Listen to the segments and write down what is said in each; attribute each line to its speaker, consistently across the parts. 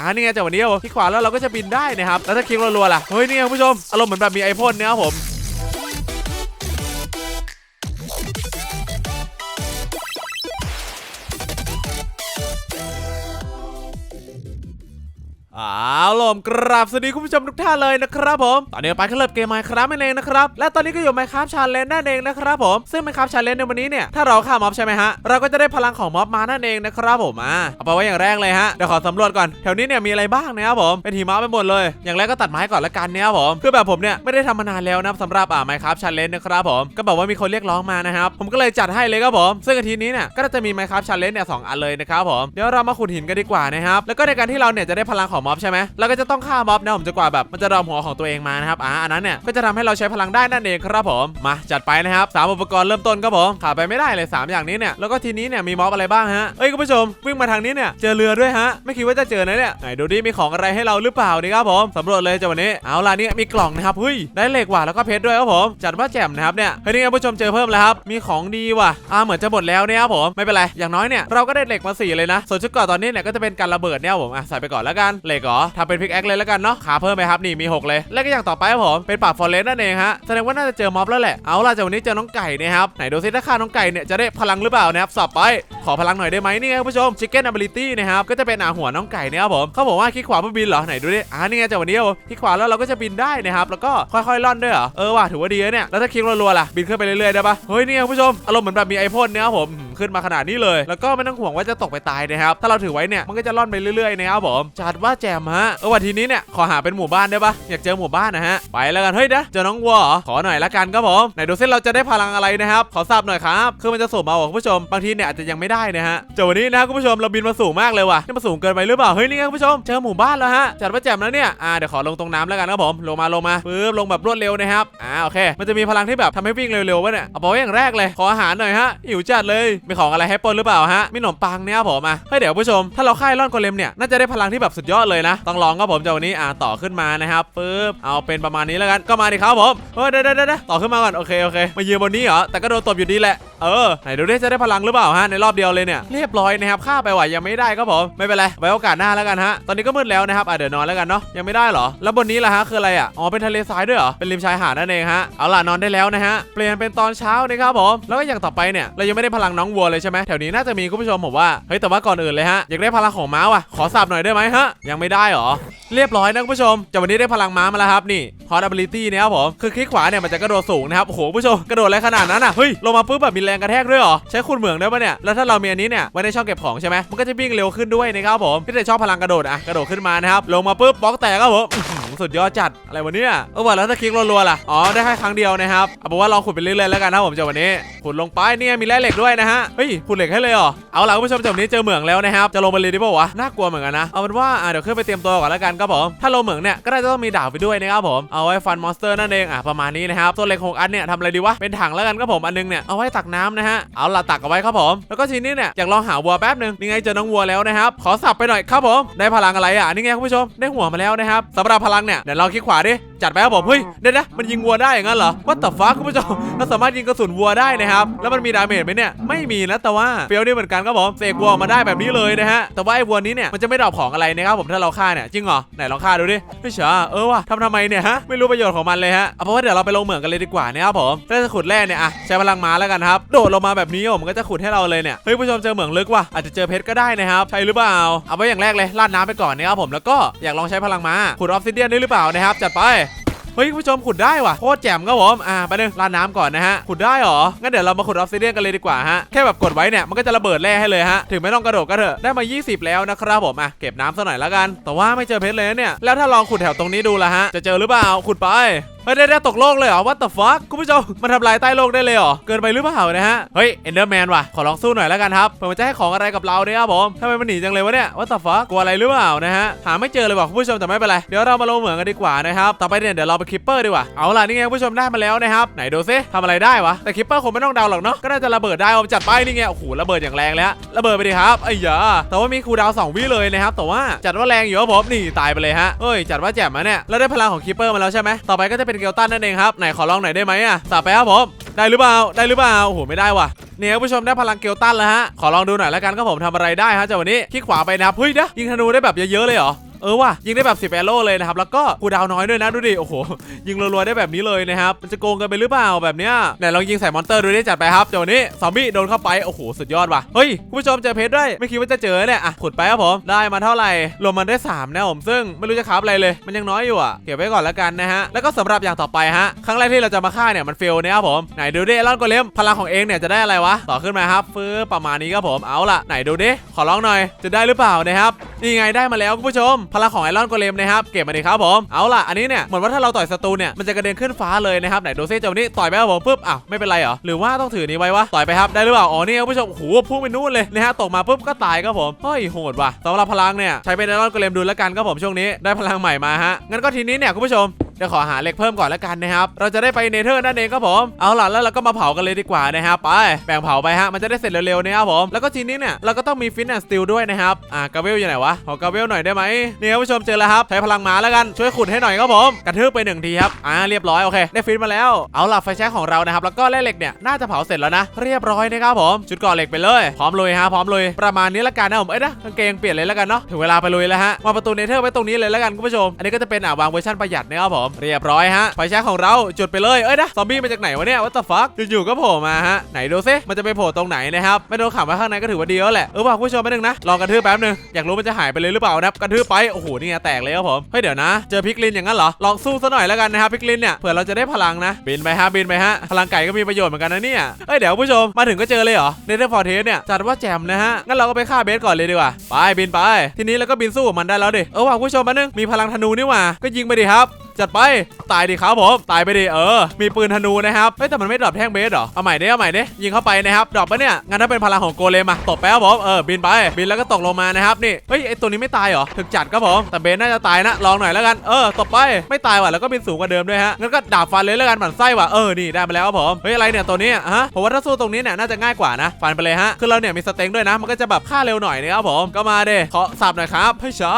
Speaker 1: อ่านี่ไงจากวันนี้ที่ขวาแล้วเราก็จะบินได้นะครับแล้วถ้าคลิกรัวๆล่ะเฮ้ยนี่ไงคุณผู้ชมอารมณ์เหมือนแบบมีไอพ่นเนี่ยครับผม เอาล่ะกราบสวัสดีคุณผู้ชมทุกท่านเลยนะครับผม ตอนนี้ไปเข้าเริ่มเกมไมค์ครับนั่นเองนะครับ และตอนนี้ก็อยู่ไมค์ครับชาเลนนั่นเองนะครับผม ซึ่งไมค์ครับชาเลนในวันนี้เนี่ย ถ้าเราฆ่าม็อบใช่ไหมฮะ เราก็จะได้พลังของม็อบมานั่นเองนะครับผม อ่า เอาไปไว้อย่างแรกเลยฮะ เดี๋ยวขอสำรวจก่อน แถวนี้เนี่ยมีอะไรบ้างนะครับผม เป็นหิมะไปหมดเลย อย่างแรกก็ตัดไม้ก่อนละกันเนี่ยครับผม คือแบบผมเนี่ยไม่ได้ทำมานานแล้วนะสำหรับอ่าไมค์ครับชาเลนนะครับผม ก็แบบว่ามีคนเรียกร้องมานะครับ ผมก็เลยจัดให้เลยครับผม ซึ่งอาทิตย์นี้เนี่ยก็จะมีไมค์ครับชาเลนเนี่ยสองอันเลยนะครับผม เดี๋ยวเรามาขุดหินกันดีกว่านะครับ แล้วก็ในการที่เราเนี่ยจะได้พลังของม็อบใช่ไหมเราก็จะต้องฆ่าม็อบนะผมจะกว่าแบบมันจะดอมหัวของตัวเองมานะครับอ่าอันนั้นเนี่ยก็จะทำให้เราใช้พลังได้นั่นเองครับผมมาจัดไปนะครับสามอุปกรณ์เริ่มต้นครับผมขาดไปไม่ได้เลย 3 อย่างนี้เนี่ยแล้วก็ทีนี้เนี่ยมีม็อบอะไรบ้างฮะเอ้ยคุณผู้ชมวิ่งมาทางนี้เนี่ยเจอเรือด้วยฮะไม่คิดว่าจะเจอนะเนี่ยไหนดูดิมีของอะไรให้เราหรือเปล่านี่ครับผมสำรวจเลยจ้าวันนี้เอาล่ะนี่มีกล่องนะครับเฮ้ยได้เหล็กว่ะแล้วก็เพชรด้วยครับผมจัดว่าแจ่มนะครับเนี่ยเฮ้ยนี่ครับผู้ชมเจอเพิ่มแล้วครับมีของดีว่ะอ่าเหมือนจะหมดแล้วเนี่ยครับผมไม่เป็นไรอย่างน้อยเนี่ยเราก็ได้เหล็กมาสี่เลยนะส่วนชุดเกราะตอนนี้เนี่ยก็จะเป็นการระเบิดเนี่ยผมอะใส่ไปก่อนแล้วกันเหล็กเหรอทำเป็นพิกแอคเลยแล้วกันเนาะขาเพิ่มไปครับนี่มี 6 เลย แล้วก็อย่างต่อไปครับผมเป็นป่าฟอเรสต์นั่นเองฮะแสดงว่าน่าจะเจอม็อบแล้วแหละเอาล่ะจากวันนี้เจอน้องไก่นะครับไหนดูซิถ้าฆ่าน้องไก่เนี่ยจะได้พลังหรือเปล่านะครับสอบไปขอพลังหน่อยได้ไหมนี่ไงคุณผู้ชม Chicken Ability นะครับก็จะเป็นอาหัวน้องไก่เนี่ยครับผมเขาบอกว่าคลิกขวาเพื่อบินเหรอไหนดูดิอ่านี่ไงจากวันนี้ครับคลิกขวาแล้วเราก็จะบินได้นะครับแล้วก็ค่อยๆล่อนด้วยเหรอเออว่ะถือว่าดีนะเนี่ยแล้วถ้าคลิกรัวๆล่ะบินขึ้นไปเรื่อยๆได้ปะเฮ้ยนี่ไงคุณผู้ชมอารมณ์เหมือนแบบมีไอพ่นเนี่ยครับผมอืมขึ้นมาขนาดนี้เลย แล้วก็ไม่ต้องห่วงว่าจะตกไปตายนะครับถ้าเราถือไว้เนี่ยมันก็จะล่อนไปเรื่อยๆนะครับผมจัดว่าแจมฮะเออวันทีนี้เนี่ยขอหาเป็นหมู่บ้านได้ปะอยากเจอหมู่บ้านนะฮะไปแล้วกันเฮ้ยเดี๋ยวเจอน้องวัวขอหน่อยละกันครับผมไหนดูเส้นเราจะได้พลังอะไรนะครับขอทราบหน่อยครับคือมันจะสูงมาบอกคุณผู้ชมบางทีเนี่ยอาจจะยังไม่ได้นะฮะเจอวันนี้นะคุณผู้ชมเราบินมาสูงมากเลยว่ะนี่มันสูงเกินไปหรือเปล่าเฮ้ยนี่ไงคุณผู้ชมเจอหมู่บ้านแล้วฮะจัดว่าแจ่มแล้วเนี่ยอ่าเดี๋ยวขอลงตรงน้ำแล้วกันครับผมลงมาลงมาปึ๊บลงแบบรวดเร็วนะครับอ่าโอเค มันจะมีพลังที่แบบทำให้วิ่งเร็วๆวะเนี่ยเอาไปอย่างแรกเลยขออาหารหน่อยฮะหิวจัดเลยมีของอะไรให้ปนหรือเปล่าฮะมีขนมปังเนี่ยผมอะเฮ้ยเดี๋ยวผู้ชมถ้าเราค่ายร่อนโกเลมเนี่ยน่าจะได้พลังที่แบบสุดยอดเลยนะต้องลองครับผมจากวันนี้อ่าต่อขึ้นมานะครับปึ๊บเอาเป็นประมาณนี้แล้วกันก็มาดิครับผมเฮ้ยเดี๋ยวเดี๋ยวเดี๋ยวต่อขึ้นมาก่อนโอเคโอเคมายืนบนนี้เหรอแต่ก็โดนตบอยู่ดีแหละเออไหนดูดิจะได้พลังหรือเปล่าฮะในรอบเดียวเลยเนี่ยเรียบร้อยนะครับค่าไปไหวยังไม่ได้ครับผมไม่เป็นไรไว้โอกาสหน้าแล้วกันฮะตอนนี้ก็มืดแล้วนะครับอะเดี๋ยวนอนแล้วกันเนาะยังไม่ได้เหรอ แล้วบนนี้ล่ะฮะคืออะไรอะอ๋อเป็นทะเลทรายด้วยเหรอเป็นริมชายหาดนั่นเองฮะเอาล่ะนอนได้แล้วนะฮะเปลี่ยนเป็นตอนเช้านะครับผมแล้วก็อย่างต่อไปเนี่ยเรายังไม่ได้พลังน้องวัวเลยใช่ไหมแถวนี้น่าจะมีคุณผู้ชมผมว่าเฮ้ยแต่ว่าก่อนอื่นเลยฮะอยากได้พลังของม้าว่ะขอสับหน่อยได้ไหมฮะยังไม่ได้เหรอเรียบร้อยนะคุณผู้ชมจากวันนี้ได้พลังม้ามาแล้วครับนี่ Hot Ability เนี่ยครับผมคือคลิกขวาเนี่ยมันจะกระโดดสูงนะครับโอ้โหผู้ชมกระโดดอะไรขนาดนั้นอะเฮ้ยลงมาปุ๊บแบบมีแรงกระแทกด้วยเหรอใช้คุณเหมืองได้ปะเนี่ยแล้วถ้าเรามีอันนี้เนี่ยไว้ในช่องเก็บของใช่ไหมมันก็จะวิ่งเร็วขึ้นด้วยนะครับผมพี่แต่ชอบพลังกระโดดอะกระโดดขึ้นมานะครับลงมาปุ๊บบล็อกแตกครับผมสุดยอดจัดอะไรวะเนี่ยเออว่าแล้วถ้าคลิกรัวๆล่ะอ๋อได้แค่ครั้งเดียวนะครับเอาเป็นว่าลองขุดไปเรื่อยๆแล้วกันนะผมจากวันนี้ขุดลงไปเนี่ยมีแร่เหล็กด้วยนะฮะเฮ้ยขุดเหล็กให้เลยเหรอเอาล่ะคุณผู้ชมจากวันนี้เจอเหมืองแล้วนะครับจะลงไปเลยดีป่าวะน่ากลัวเหมือนกันนะเอาเป็นว่าอะเดี๋ยวขึ้นไปเตรียมตัวก่อนแล้วกันครับผมถ้าลงเหมืองเนี่ยก็ได้จะต้องมีดาบไปด้วยนะครับผมเอาไว้ฟันมอนสเตอร์นั่นเองอะประมาณนี้นะครับตัวเหล็กหกอันเนี่ยทำอะไรดีวะเป็นถังแล้วกันครับผมอันนึงเนี่ยเอาไว้ตักน้ำนะฮะเอาละตักเอาไว้ครับผมแล้วก็ทีนี้เนี่ยอยากลองหาวัวแป๊บนึงนี่ไงเจอน้องวัวแล้วนะครับขอสับไปหน่อยครับผมได้พลังอะไรอะนี่ไงคุณผู้ชมได้หัวมาแล้วนะครับสำหรับพลังเนี่ยเดี๋ยวเราคลิกขวาดิ จัดไปครับผมเฮ้ยเดี๋ยวนะมันยิงวัวได้อย่างนั้นเหรอ What the fuck คุณผู้ชมเราสามารถยิงกระสุนวัวได้นะครับแล้วมันมีดาเมจไหมเนี่ยไม่มีนะแต่ว่าเฟี้ยวนี่เหมือนกันครับผมเสกวัวมาได้แบบนี้เลยนะฮะแต่ว่าไอ้วัวนี้เนี่ยมันจะไม่ดรอปของอะไรนะครับผมถ้าเราฆ่าเนี่ยจริงเหรอไหนลองฆ่าดูดิไม่ใช่เออว่ะทำทำไมเนี่ยฮะไม่รู้ประโยชน์ของมันเลยฮะเอาเป็นว่าเดี๋ยวเราไปลงเหมืองกันเลยดีกว่านะครับผมถ้าจะขุดแร่เนี่ยอะใช้พลังม้าแล้วกันครับโดดลงมาแบบนี้ผมก็จะขุดให้เราเลยเนี่ยเฮ้ยผู้ชมเจอเหมืองลึกว่ะอาจจะเจอเพชรก็ได้นะครับใช่หรือเปล่าเอาไว้อย่างแรกเลยราดน้ำไปก่อนนะครับผมแล้วก็อยากลองใช้พลังม้าขุดออฟซิเดียนได้หรือเปล่านะครับจัดไป ฮ้ยคุณผู้ชมขุดได้ว่ะโคตรแจ่มครับผมอ่าไปเลยลาดน้ำก่อนนะฮะขุดได้หรองั้นเดี๋ยวเรามาขุดออฟซิเดียนกันเลยดีกว่าฮะแค่แบบกดไว้เนี่ยมันก็จะระเบิดแร่ให้เลยฮะถึงไม่ต้องกระโดดก็เถอะได้มา 20 แล้วนะครับผมอะเก็บน้ำสักหน่อยแล้วกัน แต่ว่าไม่เจอเพชรเลยเนี่ยแล้วถ้าลองขุดแถวตรงนี้ดูล่ะฮะจะเจอหรือเปล่าขุดไปเฮ้ยได้ได้ตกโลกเลยเหรอ what the fuck คุณผู้ชมมันทำลายใต้โลกได้เลยเหรอ เกินไปหรือเปล่านะฮะ เฮ้ยเอนเดอร์แมนว่ะ ขอลองสู้หน่อยแล้วกันครับเผื่อมันจะให้ของอะไรกับเราเนี่ยครับผมทำไมมันหนีจังเลยวะเนี่ย what the fuck กลัวอะไรหรือเปล่านะฮะ หาไม่เจอเลยว่ะคุณผู้ชมแต่ไม่เป็นไร เดี๋ยวเรามาลงเหมืองกันดีกว่านะครับต่อไปเนี่ยเดี๋ยวเราไปคิปเปอร์ดีกว่าเอาล่ะนี่ไงคุณผู้ชมได้มาแล้วนะครับไหนดูซิทำอะไรได้วะแต่คิปเปอร์คงไม่ต้องเดาหรอกเนาะก็น่าจะระเบิดได้ผมจัดไปนี่ไงโอ้โหระเบิดอย่างแรงแล้วระเบิดไปดิครับไอ้ยาแต่ว่ามีคูดาวน์สองวิเลยนะครับแต่ว่าจัดว่าแรงอยู่ครับผมนี่ตายไปเลยฮะเฮ้ยจัดว่าแจ่มนะเนี่ยแล้วได้พลังของคิปเปอร์มาแล้วใช่ไหมต่อไปก็จะเป็นเกลตันนั่นเองครับไหนขอลองหน่อยได้ไหมอะสับไปครับผมได้หรือเปล่าได้หรือเปล่าโอ้โหไม่ได้ว่ะเนี่ยผู้ชมได้พลังเกลตันแล้วฮะขอลองดูหน่อยแล้วกันครับผมทำอะไรได้ฮะจากวันนี้คลิกขวาไปนะครับเฮ้ยนะยิงธนูได้แบบเยอะๆเลยเหรอ เออว่ะยิงได้แบบ10แอโร่เลยนะครับแล้วก็กูดาวน้อยด้วยนะดูดิโอ้โหยิงรัวๆได้แบบนี้เลยนะครับมันจะโกงกันไปหรือเปล่าแบบเนี้ยไหนลองยิงใส่มอนเตอร์ดูดิจัดไปครับเดี๋ยวนี้ซอมบี้โดนเข้าไปโอ้โหสุดยอดว่ะเฮ้ยคุณผู้ชมเจอเพชรด้วยไม่คิดว่าจะเจอเนี่ยอะขุดไปครับผมได้มาเท่าไหร่รวมมันได้สามนะผมซึ่งไม่รู้จะคราฟอะไรเลย มันยังน้อยอยู่อะเก็บไว้ก่อนแล้วกันนะฮะแล้วก็สำหรับอย่างต่อไปฮะครั้งแรกที่เราจะมาฆ่าเนี่ยมันเฟลนะครับผมไหนดูดิไอรอนโกเลมพลังของเองเนี่ยจะได้อะไรวะต่อขึ้นมาครับฟื้นประมาณนี้ครับผมเอาล่ะไหนดูดิขอร้องหน่อยจะได้หรือเปล่านะครับ นี่ไงได้มาแล้วคุณผู้ชม พลังของไอรอนโกเลมนะครับเก็บมาดีครับผมเอาล่ะอันนี้เนี่ยเหมือนว่าถ้าเราต่อยศัตรูเนี่ยมันจะกระเด็นขึ้นฟ้าเลยนะครับไหนดูซิเจ้านี้ต่อยไปครับผมปุ๊บอ้าวไม่เป็นไรเหรอหรือว่าต้องถือนี้ไว้วะต่อยไปครับได้หรือเปล่าอ๋อนี่ครับคุณผู้ชมโอ้โหพุ่งไปนู่นเลยนะฮะตกมาปุ๊บก็ตายครับผมเฮ้ยโหดว่ะสำหรับพลังเนี่ยใช้เป็นไอรอนโกเลมดูแล้วกันครับผมช่วงนี้ได้พลังใหม่มาฮะงั้นก็ทีนี้เนี่ยคุณผู้ชม เดี๋ยวขอหาเหล็กเพิ่มก่อนแล้วกันนะครับ เราจะได้ไปเนเธอร์นั่นเองครับผม เอาล่ะแล้วเราก็มาเผากันเลยดีกว่านะครับ ไป แบ่งเผาไปฮะ มันจะได้เสร็จเร็วๆนะครับผม แล้วก็ทีนี้เนี่ยเราก็ต้องมีฟินแอนสติลด้วยนะครับ อ่ากาเวลอยู่ไหนวะ ขอกาเวลหน่อยได้ไหมนี่ครับผู้ชมเจอแล้วครับ ใช้พลังม้าแล้วกัน ช่วยขุดให้หน่อยครับผม กระทืบไปหนึ่งทีครับ อ่าเรียบร้อยโอเค ได้ฟินมาแล้ว เอาล่ะไฟแช็กของเรานะครับ แล้วก็แร่เหล็กเนี่ยน่าจะเผาเสร็จแล้วนะ เรียบร้อยนะครับผมจุดก่อเหล็กไปเลย พร้อมลุยฮะ พร้อมลุย ประมาณนี้ละกันนะผม เอ้ยนะกางเกงเปลี่ยนเลยล้วกันเนาะ ถึงเวลาไปลุยแล้วฮะวาประตูเนเธอร์ไว้ตรงนี้เลยล้วกันคุณผู้ชม อันนี้ก็จะเป็นอ่าวางเวอร์ชันประหยัดนะครับผมเรียบร้อยฮะไฟแช็กของเราจุดไปเลยเอ้ยนะซอมบี้มาจากไหนวะเนี่ย what the fuck อยู่ๆก็โผล่มาฮะไหนดูซิมันจะไปโผล่ตรงไหนนะครับไม่โดนขังไว้ข้างในก็ถือว่าดีแล้วแหละเออว่ะคุณผู้ชมแป๊บนึงนะลองกระทืบแป๊บนึงอยากรู้มันจะหายไปเลยหรือเปล่านะครับกระทืบไปโอ้โหนี่ไงแตกเลยครับผมเฮ้ยเดี๋ยวนะ เจอพิกลินอย่างนั้นเหรอลองสู้ซะหน่อยแล้วกันนะครับพิกลินเนี่ยเผื่อเราจะได้พลังนะบินไปฮะบินไปฮะพลังไก่ก็มีประโยชน์เหมือนกันนะเนี่ยเอ้ยเดี๋ยวผู้ชมมาถึงก็เจอเลยเหรอเนเธอร์ฟอร์เทสเนี่ยจัดว่าแจมนะฮะงั้นเราก็ไปฆ่าเบสก่อนเลยดีกว่าไปบินไป ทีนี้เราก็บินสู้กับมันได้แล้วดิเออว่ะคุณผู้ชมแป๊บนึงมีพลังธนูนี่หว่าก็ยิงไปดิครับจัดไปตายดิครับผมตายไปดิเออ มีปืนธนูนะครับเฮ้ยแต่มันไม่ดรอปแท่งเบสเหรอเอาใหม่ดิเอาใหม่ดิยิงเข้าไปนะครับดรอปปะเนี่ยงั้นถ้าเป็นพลังของโกเลมอะตบไปครับผมเออบินไปบินแล้วก็ตกลงมานะครับนี่เฮ้ยไอตัวนี้ไม่ตายเหรอถึกจัดครับผมแต่เบสน่าจะตายนะลองหน่อยแล้วกันเออตบไปไม่ตายว่ะแล้วก็บินสูงกว่าเดิมด้วยฮะงั้นก็ดาบฟันเลยแล้วกันหมันไส้ว่ะเออนี่ได้มาแล้วครับผมเฮ้ยอะไรเนี่ยตัวนี้ฮะผมว่าถ้าสู้ตรงนี้เนี่ยน่าจะง่ายกว่านะฟันไปเลยฮะคือเราเนี่ยมีสเต็งด้วยนะ มันก็จะแบบฆ่าเร็วหน่อยนะครับผมก็มาเด้ขอสับหน่อยครับเฮ้ยชา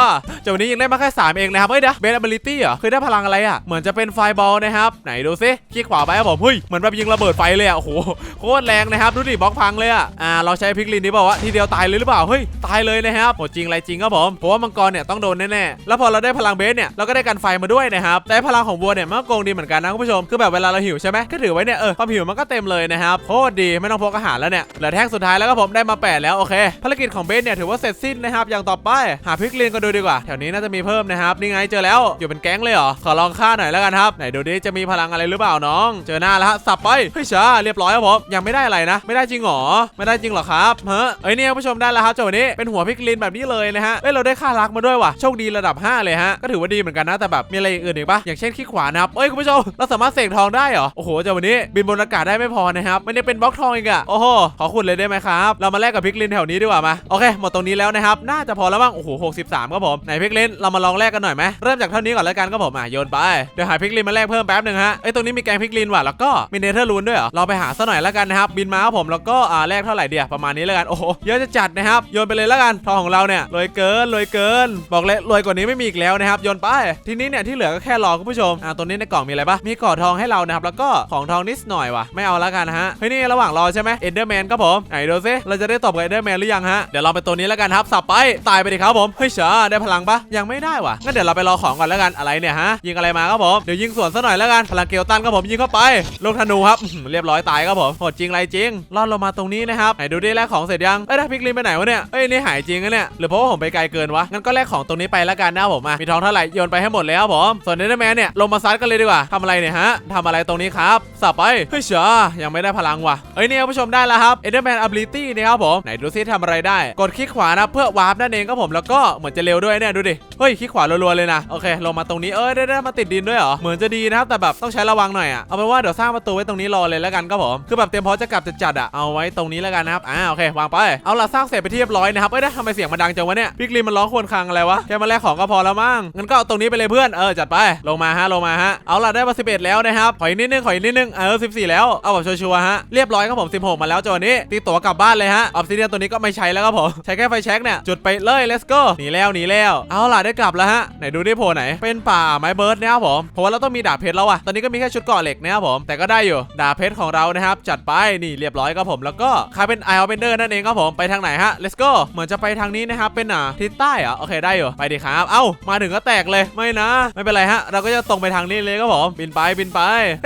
Speaker 1: จ้าวันนี้ยังได้มาแค่สามเองนะครับเฮ้ยเดี๋ยวเบส ability เหรอคือได้พลังอะไรอะ เหมือนจะเป็นไฟบอลนะครับ ไหนดูซิคลิกขวาไปครับผมเฮ้ยเหมือนแบบยิงระเบิดไฟเลยอะโอ้โหโคตรแรงนะครับดูดิบล็อกพังเลยอะอ่าเราใช้พิกลินนี่บอกว่าทีเดียวตายเลยหรือเปล่าเฮ้ยตายเลยนะครับโหจริงอะไรจริงครับผมเพราะว่ามังกรเนี่ยต้องโดนแน่ๆแล้วพอเราได้พลังเบสเนี่ยเราก็ได้กันไฟมาด้วยนะครับแต่พลังของวัวเนี่ยมันก็โกงดีเหมือนกันนะคุณผู้ชมคือแบบเวลาเราหิวใช่ไหมก็ถือไว้เนี่ยเออความหิวมันก็เต็มเลยนะครับโคตรดีไม่ต้องพกอาหารแล้วเนี่ยเหลือแท่งสุดท้ายแล้วก็ผมได้มาแปดแล้วโอเคภารกิจของเบสเนี่ยถือว่าเสร็จสิ้นนะครับอย่างต่อไปหาพิกลินกันดูดีกว่าแถวนี้น่าจะมีเพิ่มนะครับนี่ไงเจอแล้วอยู่เป็นแก๊งเลยเหรอขอลองฆ่าหน่อยแล้วกันครับไหนดูดิจะมีพลังอะไรหรือเปล่าน้อง เจอหน้าแล้วฮะสับไปเฮ้ยช้าเรียบร้อยครับผมยังไม่ได้อะไรนะ ไม่ได้จริงเหรอไม่ได้จริงเหรอครับเฮ้ยเอ้ยเนี่ยผู้ชมได้แล้วครับเจ้าวันนี้เป็นหัวพิกลินแบบนี้เลยนะฮะเอ้ยเราได้ค่ารักมาด้วยว่ะโชคดีระดับ 5 เลยฮะก็ถือว่าดีเหมือนกันนะแต่แบบมีอะไรอื่นอีกปะอย่างเช่นขี้ขวานะครับเอ้ยคุณผู้ชมเราสามารถเสกทองได้เหรอโอ้โหเจ้าวันนี้บินบนอากาศได้ไม่พอนะครับมันยังเป็นบล็อกทองอีกอะโอ้โหขอขุดเลยได้ไหมครับเรามาแลกกับพิกลินแถวนี้ดีกว่ามาโอเคหมดตรงนี้แล้วนะครับน่าจะพอแล้วมั้งโอ้โห63ครับผมไหนพิกลินเรามาลองแลกกันหน่อยไหมเริ่มจากเท่านี้ก่อนแล้วกันครับผมอะโยนไป เดี๋ยวหาพิกลินมาแลกเพิ่มแป๊บหนึ่งฮะเอ้ยตรงนี้มีแกงพิกลินว่ะแล้วก็มีเนเธอร์รูนด้วยเหรอเราไปหาซะหน่อยแล้วกันนะครับบินมาครับผมแล้วก็อ่าแลกเท่าไหร่เดียวประมาณนี้แล้วกันโอ้โหเยอะจะจัดนะครับโยนไปเลยแล้วกันทองของเราเนี่ยรวยเกินรวยเกิน บอกเลยรวยกว่านี้ไม่มีอีกแล้วนะครับโยนไปทีนี้เนี่ยที่เหลือก็แค่รอคุณผู้ชมอ่าตัวนี้ในกล่องมีอะไรปะมีกอดทองให้เรานะครับแล้วก็ของทองนิดหน่อยว่ะไม่เอาแล้วกันนะฮะเฮ้ยนี่ระหว่างรอใช่ไหมเอนเดอร์แมนครับผมไหนดูซิเราจะได้ตบกับเอนเดอร์แมนหรือยังฮะเดี๋ยวเราไปตัวนี้แล้วกันครับสับไปตายไปดิครับผมเฮ้ยเฉาได้พลังปะยังไม่ได้ว่ะงั้นเดี๋ยวเราไปรอของก่อนแล้วกันอะไรเนี่ยฮะยิงอะไรมาครับผมเดี๋ยวยิงสวนซะหน่อยแล้วกันพลังเกลตันครับผมยิงเข้าไปลูกธนูครับเรียบร้อยตายครับผมโหดจริงไรจริงรอดลงมาตรงนี้นะครับไหนดูดิแลกของเสร็จยังเอ้ยได้พิกลินไปไหนวะเนี่ยเอ้ยนี่หายจริงนะเนี่ยหรือเพราะว่าผมไปไกลเกินวะงั้นก็แลกของตรงนี้ไปแล้วกันนะครับผมอะมีทองเท่าไหร่โยนไปให้หมดแล้วครับผมส่วนเนเธอร์แมนเนี่ยลงมาซัดกันเลยดีกว่าทำอะไรเนี่ยฮะทำอะไรตรงนี้ครับสับไปเฮ้ยเฉายังไม่ได้พลังว่ะเอ้ยเนี่ยผู้ชมได้แล้วครับ Enderman Ability นะครับผมไหนดูซิทำอะไรได้ กดคลิกขวานะเพื่อวาร์ปนั่นเองครับผมแล้วก็เหมือนจะเร็วด้วยเนี่ยดูดิเฮ้ยคลิกขวารัวๆเลยนะโอเคลงมาตรงนี้เอ้ยได้ได้มาติดดินด้วยเหรอ เหมือนจะดีนะครับ แต่แบบต้องใช้ระวังหน่อยอะ เอาเป็นว่าเดี๋ยวสร้างประตูไว้ตรงนี้รอเลยแล้วกันครับผม คือแบบเตรียมพร้อมจะกลับจะจัดอะ เอาไว้ตรงนี้แล้วกันนะครับ อ่าโอเค วางไป เอาละสร้างเสร็จไปที่เรียบร้อยนะครับ เอ้ยได้ทำไมเสียงมันดังจังวะเนี่ย พิกลินมันร้องควรครางอะไรวะ แค่มาแลกของก็พอแล้วมั้ง งั้นก็เอาตรงนี้ไปเลยเพื่อน เออจัดไป ลงมาฮะลงมาฮะ เอาล่ะได้มา11 แล้วนะครับ ขออีกนิดนึงขออีกนิดนึง เออ14 แล้ว เอาแบบชัวร์ๆฮะ เรียบร้อยครับผม 16 มาแล้วจอนี้ตีตั๋วกลับบ้านเลยฮะออฟซิเดียนตัวนี้ก็ไม่ใช้แล้วครับผม ใช้แค่ไฟแช็กเนี่ยจุดไปเลย let's go หนีแล้วหนีแล้ว เอาล่ะได้กลับแล้วฮะไหนดูได้โผล่ไหนเป็นป่าไม้เบิร์ร์ดนะครับผมเพราะว่าเราต้องมีดาบเพชรแล้วอะตอนนี้ก็มีแค่ชุดเกราะเหล็กนะครับผมแต่ก็ได้อยู่ดาบเพชรของเรานะครับจัดไปนี่เรียบร้อยครับผมแล้วก็ใครเป็นไอออเบนเดอร์นั่นเองครับผมไปทางไหนฮะ let's go เหมือนจะไปทางนี้นะครับเป็นอะทิศใต้เหรอโอเคได้อยู่ไปดิครับเอ้ามาถึงก็แตกเลยไม่นะ ไม่เป็นไรฮะ เราก็จะตรงไปทางนี้เลยครับผมบินไปบินไป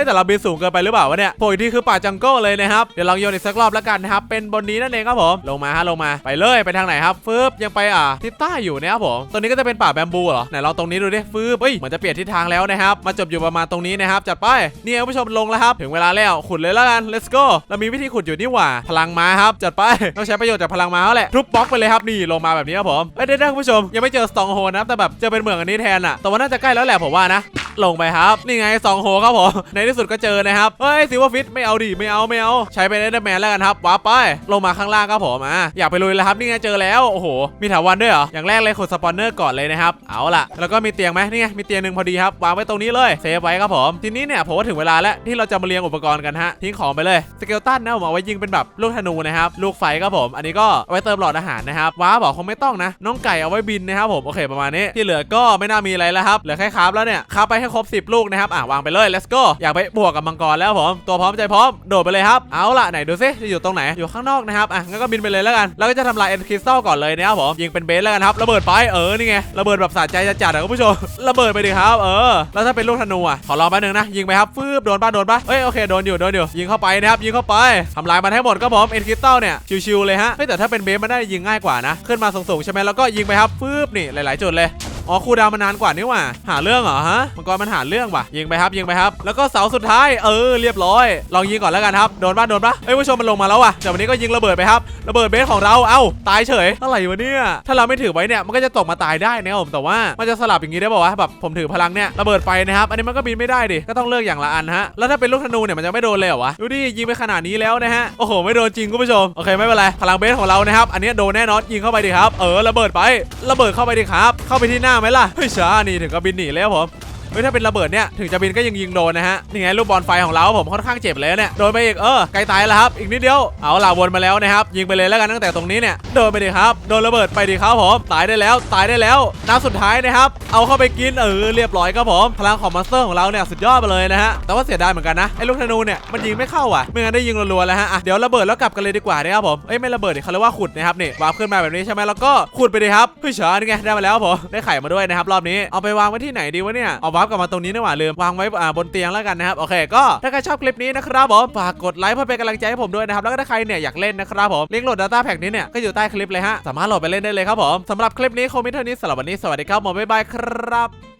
Speaker 1: แต่เราบินสูงเกินไปหรือเปล่าวะเนี่ยโผล่ที่คือป่าจังโก้เลยนะครับเดี๋ยวลองโยนอีกสักรอบแล้วกันนะครับเป็นบนนี้นั่นเองครับผมลงมาฮะลงมาไปเลยไปทางไหนครับฟึบยังไปอะทิศใต้อยู่นะครับผมตรงนี้ก็จะเป็นป่าแบมบูเหรอไหนลองตรงนี้ดูดิฟึบเฮ้ยเหมือนจะเปลี่ยนทิศทางแล้วนะครับ มาจบอยู่ประมาณตรงนี้นะครับ จัดไปเนี่ยผู้ชมลงแล้วครับ ถึงเวลาแล้วขุดเลยแล้วกัน let's go เรามีวิธีขุดอยู่นี่หว่า พลังมาครับ จัดไป ต้องใช้ประโยชน์จากพลังมาแล้วแหละทุบบล็อกไปเลยครับนี่ลงมาแบบนี้ครับผมเอ้ยเดี๋ยวๆคุณผู้ชมยังไม่เจอสตองโฮนะแต่แบบเจอเป็นเหมืองอันนี้แทนอะแต่ว่าน่าจะใกล้แล้วแหละผมว่านะ ลงไปครับ นี่ไงสองโฮครับผมในที่สุดก็เจอนะครับเฮ้ยซิวฟิตไม่เอาดิไม่เอาไม่เอาใช้เป็นเอเดอร์แมนแล้วกันครับว้าไปลงมาข้างล่างครับผมอะอยากไปลุยแล้วครับนี่ไงเจอแล้วโอ้โหมีถาวันด้วยเหรออย่างแรกเลยขุดสปอนเนอร์ก่อนเลยนะครับเอาล่ะ แล้วก็มีเตียงไหมนี่ไงมีเตียงหนึ่งพอดีครับวางไว้ตรงนี้เลยเซฟไว้ครับผมทีนี้เนี่ยผมว่าถึงเวลาแล้วที่เราจะมาเรียงอุปกรณ์กันฮะทิ้งของไปเลยสเกลตันนะผมเอาไว้ยิงเป็นแบบลูกธนูนะครับลูกไฟครับผม อันนี้ก็เอาไว้เติมหลอดอาหารนะครับว้าบอกคงไม่ต้องนะน้องไก่เอาไว้บินนะครับผมโอเคประมาณนี้ที่เหลือก็ไม่น่ามีอะไรแล้วครับเหลือแค่คราฟแล้วเนี่ยคราฟไปให้ครบ 10 ลูกนะครับอะวางไปเลย let's go อยากไปบวกกับมังกรแล้วผมตัวพร้อมใจพร้อมโดดไปเลยครับเอาล่ะไหนดูซิจะอยู่ตรงไหนอยู่ข้างนอกนะครับอะงั้นก็บินไปเลยแล้วกันแล้วก็จะทำลายเอ็นคริสตัลก่อนเลยนะครับผมยิงเป็นเบสแล้วกันครับระเบิดไปเออนี่ไงระเบิดแบบสะใจจัดๆอะคุณผู้ชมระเบิดไปดิครับเออแล้วถ้าเป็นลูกธนูอะขอลองแป๊บนึงนะยิงไปครับฟืบโดนป่ะโดนป่ะเอ้ยโอเคโดนอยู่โดนอยู่ยิงเข้าไปนะครับยิงเข้าไปทำลายมันให้หมดครับผมเอ็นคริสตัลเนี่ยชิวๆเลยฮะเฮ้แต่ถ้าเป็นเบสมันได้ยิงง่ายกว่านะขึ้นมาสูงๆใช่ไหมแล้วก็ยิงไปครับฟืบนี่หลายๆจุดเลย อ๋อคูลดาวมันนานกว่านี่หว่า หาเรื่องเหรอฮะ มังกรมันหาเรื่องว่ะ ยิงไปครับ ยิงไปครับ แล้วก็เสาสุดท้าย เออ เรียบร้อย ลองยิงก่อนแล้วกันครับ โดนป่ะโดนป่ะเอ้ยผู้ชมมันลงมาแล้วว่ะเดี๋ยววันนี้ก็ยิงระเบิดไปครับ ระเบิดเบสของเรา เอ้า ตายเฉย อะไรวะเนี่ย ถ้าเราไม่ถือไว้เนี่ย มันก็จะตกมาตายได้นะครับผม แต่ว่ามันจะสลับอย่างนี้ได้ป่าวะ แบบผมถือพลังเนี่ยระเบิดไปนะครับ อันนี้มันก็บินไม่ได้ดิ ก็ต้องเลือกอย่างละอันฮะ แล้วถ้าเป็นลูกธนูเนี่ยมันจะไม่โดนเลยเหรอวะ ดูดิยิงไปขนาดนี้แล้วนะฮะ โอ้โหไม่โดนจริงคุณผู้ชม โอเคไม่เป็นไร พลังเบสของเรานะครับ อันนี้โดนแน่นอนยิงเข้าไปดิครับ เออระเบิดไประเบิดเข้าไปดิครับ เข้าไปที่หน้าไหมล่ะเฮ้ยช้านี่ถึงกับบินหนีแล้วผม ฮ้ยถ้าเป็นระเบิดเนี่ยถึงจะบินก็ยังยิงโดนนะฮะนี่ไงลูกบอลไฟของเราผมค่อนข้างเจ็บเลยเนี่ยโดนไปอีกเออไกลตายแล้วครับอีกนิดเดียวเอาล่ะวนมาแล้วนะครับยิงไปเลยแล้วกันตั้งแต่ตรงนี้เนี่ยโดนไปดิครับโดนระเบิดไปดิครับผมตายได้แล้วตายได้แล้วนัดสุดท้ายนะครับเอาเข้าไปกินเออเรียบร้อยครับผมพลังของมอนสเตอร์ของเราเนี่ยสุดยอดไปเลยนะฮะแต่ว่าเสียดายเหมือนกันนะไอ้ลูกธนูเนี่ยมันยิงไม่เข้าอะไม่งั้นได้ยิงรัวๆแล้วฮะอะเดี๋ยวระเบิดแล้วกลับกันเลยดีกว่านะครับผมเอ้ยไม่ระเบิดดิเขาเรียกว่าขุดนะครับนี่วางขึ้นมาแบบนี้ใช่ไหมแล้วก็ขุดไปดิครับเฮ้ยช้านี่ไงได้มาแล้วผมได้ไข่มาด้วยนะครับรอบนี้เอาไปวางไว้ที่ไหนดีวะเนี่ยเอาวาร์ปกลับมาตรงนี้นี่หว่าลืมวางไว้บนเตียงแล้วกันนะครับโอเคก็ถ้าใครชอบคลิปนี้นะครับผมฝากกดไลค์เพื่อเป็นกำลังใจให้ผมด้วยนะครับแล้วก็ถ้าใครเนี่ยอยากเล่นนะครับผมลิงก์โหลด Data Pack นี้เนี่ยก็อยู่ใต้คลิปเลยฮะสามารถโหลดไปเล่นได้เลยครับผมสำหรับคลิปนี้คงมีเท่านี้สำหรับวันนี้สวัสดีครับผมบ๊ายบายครับ